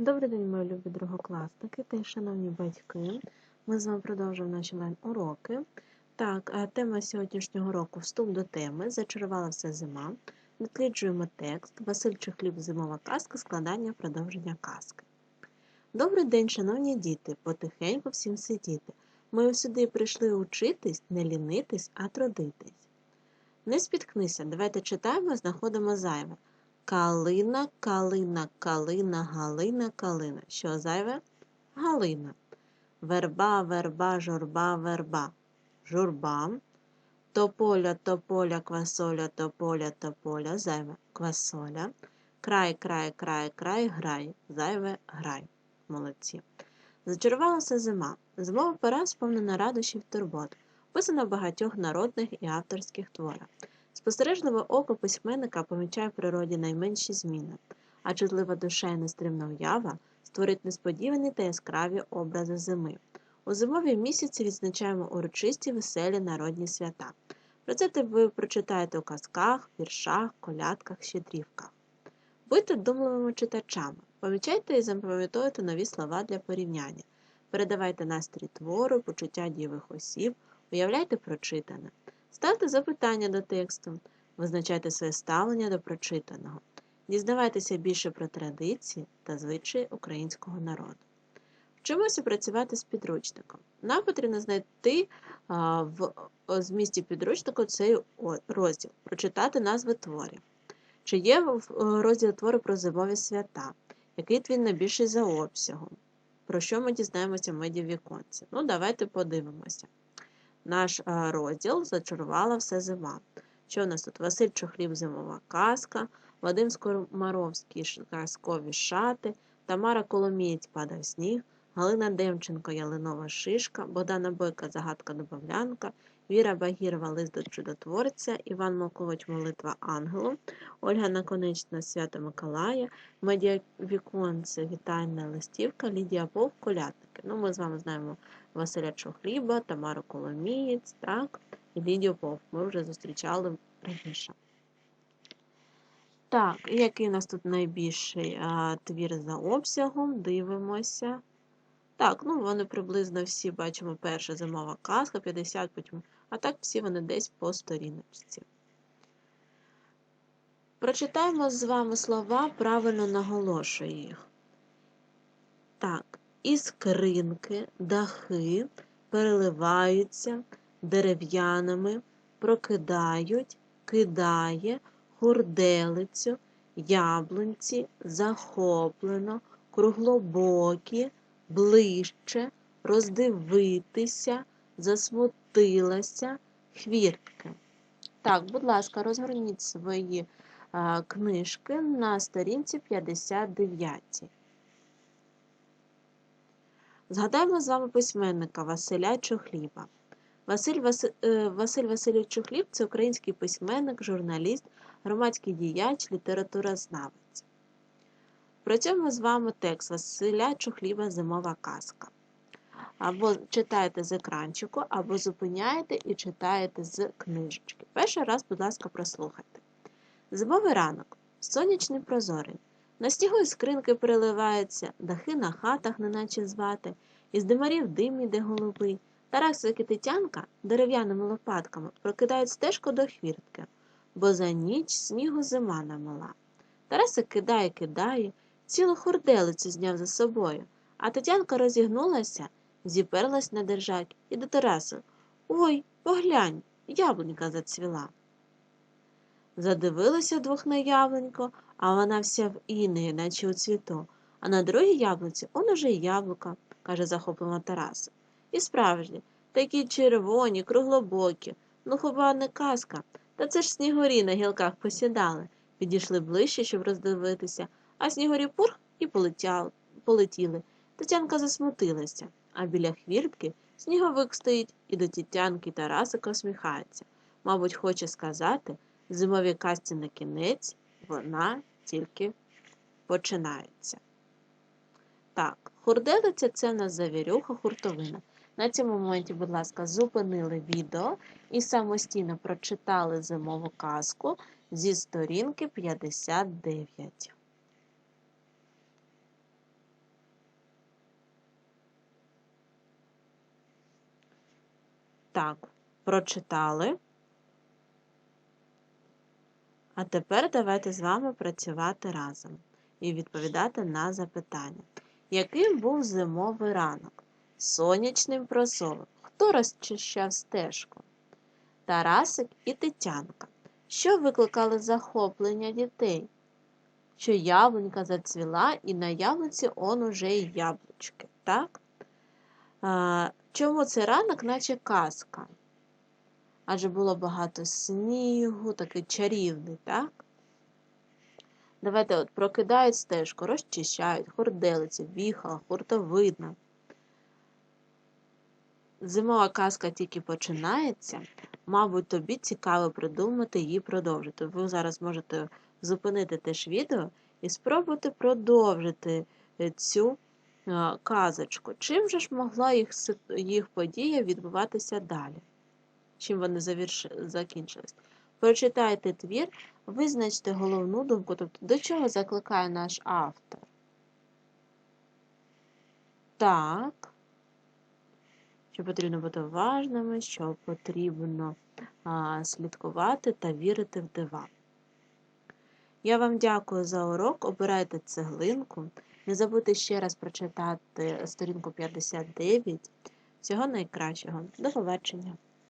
Добрий день, мої любі другокласники та шановні батьки. Ми з вами продовжуємо наші онлайн-уроки. Так, тема сьогоднішнього року вступ до теми. Зачарувала все зима. Досліджуємо текст. Василь Чехліб, зимова казка, складання продовження казки. Добрий день, шановні діти, потихеньку всім сидіти. Ми сюди прийшли учитись, не лінитись, а трудитись. Не спіткнися, давайте читаємо, знаходимо зайве. Калина, калина, калина, галина, калина. Що зайве? Галина. Верба, верба, журба, верба. Журба. Тополя, тополя, квасоля, тополя, тополя. Зайве квасоля. Край, край, край, край, грай. Зайве грай. Молодці. Зачарувалася зима. Зимова пора сповнена радощів турбот. Писана в багатьох народних і авторських творах. Спостережливе око письменника помічає в природі найменші зміни, а чутлива душа і нестримна уява створить несподівані та яскраві образи зими. У зимові місяці відзначаємо урочисті веселі народні свята. Про це ви прочитаєте у казках, віршах, колядках, щедрівках. Будьте думливими читачами, помічайте і запам'ятовуйте нові слова для порівняння. Передавайте настрій твору, почуття дієвих осіб, уявляйте прочитане. Ставте запитання до тексту, визначайте своє ставлення до прочитаного, дізнавайтеся більше про традиції та звичаї українського народу. Вчимося працювати з підручником. Нам потрібно знайти в змісті підручнику цей розділ, прочитати назви творів. Чи є розділ твори про зимові свята, який твір найбільший за обсягом? Про що ми дізнаємося в медіавіконці? Ну, давайте подивимося наш розділ зачарувала все зима. Що у нас тут? Василь Чохліб, зимова казка, Вадим Скоромаровський казкові шати, Тамара Коломієць падав сніг, Галина Демченко Ялинова шишка, Богдана Бойка Загадка Добавлянка, Віра Багірова Лист до чудотворця, Іван Малкович Молитва Ангелу, Ольга Наконечна Свято Миколая, Медіа Віконце Вітальна листівка, Лідія Вовк Колядники. Ну, Ми з вами знаємо Василя Чохліба, Тамару Коломієць, так, і Лідію Вовк. Ми вже зустрічали раніше. Так, який у нас тут найбільший а, твір за обсягом? Дивимося. Так, ну вони приблизно всі бачимо перша зимова казка, 50, потім, а так всі вони десь по сторіночці. Прочитаємо з вами слова, правильно наголошую їх. Так, іскринки, дахи переливаються дерев'яними, прокидають, кидає, хурделицю, яблунці, захоплено, круглобокі ближче, роздивитися, засмутилася, хвіртки. Так, будь ласка, розгорніть свої а, книжки на сторінці 59. Згадаємо з вами письменника Василя Чохліба. Василь Василь, е, Василь Васильович Чохліб це український письменник, журналіст, громадський діяч, літературознавець. Працюємо з вами текст Василя Чухліва Зимова казка. Або читаєте з екранчику, або зупиняєте і читаєте з книжечки. Перший раз, будь ласка, прослухайте. Зимовий ранок, сонячний прозорий. На снігу скринки переливаються, дахи на хатах, неначе звати, із димарів дим іде голубий. Тарасик і Тетянка дерев'яними лопатками прокидають стежку до хвіртки, бо за ніч снігу зима намила. Тарасик кидає, кидає цілу хурделицю зняв за собою, а Тетянка розігнулася, зіперлась на держак і до Тарасу Ой, поглянь, яблунька зацвіла. Задивилися двох на яблунько, а вона вся в інеї, наче у цвіту, а на другій яблуці он уже й яблука, каже захоплено Тарасу. І справжні, такі червоні, круглобокі, ну хіба не казка, та це ж снігурі на гілках посідали, підійшли ближче, щоб роздивитися, а снігурі пурх і полетіли. Тетянка засмутилася, а біля хвіртки сніговик стоїть і до тітянки Тарасика усміхається. Мабуть, хоче сказати, зимовій касті на кінець вона тільки починається. Так, хурделиця це в нас завірюха, хуртовина. На цьому моменті, будь ласка, зупинили відео і самостійно прочитали зимову казку зі сторінки 59. Так, прочитали. А тепер давайте з вами працювати разом і відповідати на запитання. Яким був зимовий ранок? Сонячним прозорим. Хто розчищав стежку? Тарасик і Тетянка. Що викликали захоплення дітей? Що яблунька зацвіла і на яблуці он уже й яблучки, так? Чому цей ранок, наче казка? Адже було багато снігу, такий чарівний, так? Давайте от прокидають стежку, розчищають, хорделиці, віхала, хуртовидна. Зимова казка тільки починається. Мабуть, тобі цікаво придумати її продовжити. Ви зараз можете зупинити теж відео і спробувати продовжити е, цю казочку. Чим же ж могла їх, їх подія відбуватися далі? Чим вони завірш... закінчились? Прочитайте твір, визначте головну думку, тобто до чого закликає наш автор. Так. Що потрібно бути уважними, що потрібно а, слідкувати та вірити в дива. Я вам дякую за урок. Обирайте цеглинку. Не забудьте ще раз прочитати сторінку 59. Всього найкращого. До побачення!